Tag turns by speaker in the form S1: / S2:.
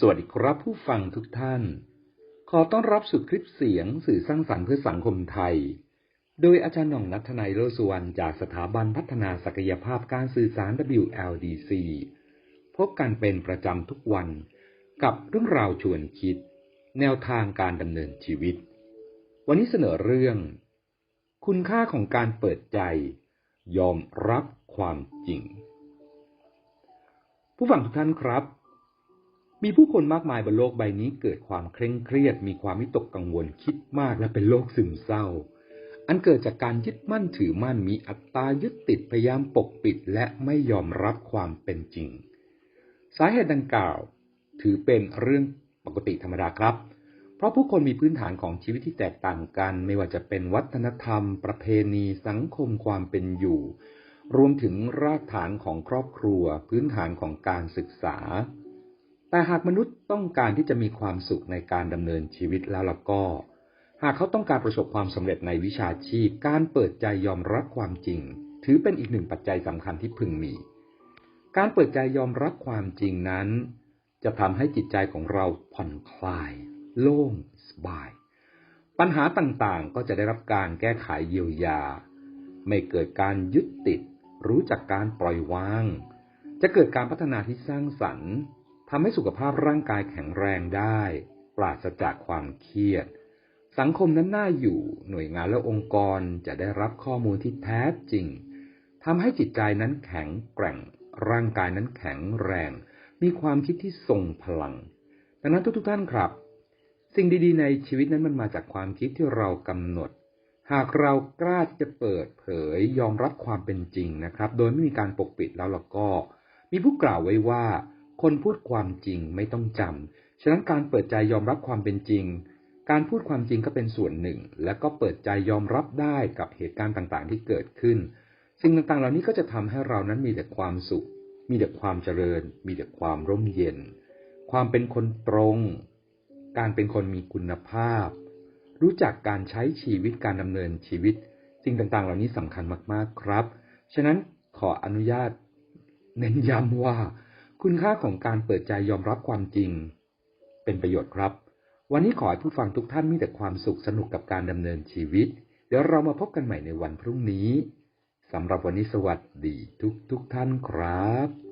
S1: สวัสดีครับผู้ฟังทุกท่าน ขอต้อนรับสู่คลิปเสียงสื่อสร้างสรรค์เพื่อสังคมไทย โดยอาจารย์หน่องนัทนายโลสุวรรณจากสถาบันพัฒนาศักยภาพการสื่อสาร WLDC พบกันเป็นประจำทุกวันกับเรื่องราวชวนคิด แนวทางการดำเนินชีวิต วันนี้เสนอเรื่อง คุณค่าของการเปิดใจ ยอมรับความจริง ผู้ฟังทุกท่านครับ มีผู้คนมากมายบนโลกใบนี้เกิดความเคร่งเครียด มีความวิตกกังวลคิดมากและเป็นโรคซึมเศร้า อันเกิดจากการยึดมั่นถือมั่นมีอัตตายึดติดพยายามปกปิดและไม่ยอมรับความเป็นจริง สาเหตุดังกล่าว ถือเป็นเรื่องปกติธรรมดาครับ เพราะผู้คนมีพื้นฐานของชีวิตที่แตกต่างกัน ไม่ว่าจะเป็นวัฒนธรรม ประเพณี สังคมความเป็นอยู่ รวมถึงรากฐานของครอบครัว พื้นฐานของการศึกษา แต่หากมนุษย์ต้องการที่จะมีความสุขในการดำเนินชีวิตแล้วล่ะก็ หากเขาต้องการประสบความสำเร็จในวิชาชีพ การเปิดใจยอมรับความจริง ถือเป็นอีกหนึ่งปัจจัยสำคัญที่พึงมี การเปิดใจยอมรับความจริงนั้น จะทำให้จิตใจของเราผ่อนคลาย โล่งสบาย ปัญหาต่างๆก็จะได้รับการแก้ไขเยียวยา ไม่เกิดการยึดติด รู้จักการปล่อยวาง จะเกิดการพัฒนาที่สร้างสรรค์ ทำให้สุขภาพร่างกายแข็งแรงได้ ปราศจากความเครียด สังคมนั้นน่าอยู่ หน่วยงานและองค์กรจะได้รับข้อมูลที่แท้จริงทำให้จิตใจนั้นแข็งแกร่ง ร่างกายนั้นแข็งแรง มีความคิดที่ทรงพลัง ดังนั้นทุกๆท่านครับ สิ่งดีๆ ในชีวิตนั้นมันมาจากความคิดที่เรากำหนด หากเรากล้าจะเปิดเผยยอมรับความเป็นจริงนะครับ โดยไม่มีการปกปิดแล้วเราก็ มีผู้กล่าวไว้ว่า คนพูดความจริงไม่ต้องจำ ฉะนั้นการเปิดใจยอมรับความเป็นจริง การพูดความจริงก็เป็นส่วนหนึ่ง และก็เปิดใจยอมรับได้กับเหตุการณ์ต่างๆ ที่เกิดขึ้น สิ่งต่างๆ เหล่านี้ก็จะทำให้เรานั้นมีแต่ความสุข มีแต่ความเจริญ มีแต่ความร่มเย็น ความเป็นคนตรง การเป็นคนมีคุณภาพ รู้จักการใช้ชีวิตการดำเนินชีวิต สิ่งต่างๆ เหล่านี้สำคัญมากๆครับ ฉะนั้นขออนุญาต เน้นย้ำว่า คุณค่าของการเปิดใจยอมรับความจริง เป็นประโยชน์ครับ วันนี้ขอให้ผู้ฟังทุกท่านมีแต่ความสุขสนุกกับการดำเนินชีวิต เดี๋ยวเรามาพบกันใหม่ในวันพรุ่งนี้สำหรับวันนี้สวัสดีทุกทุกท่านครับ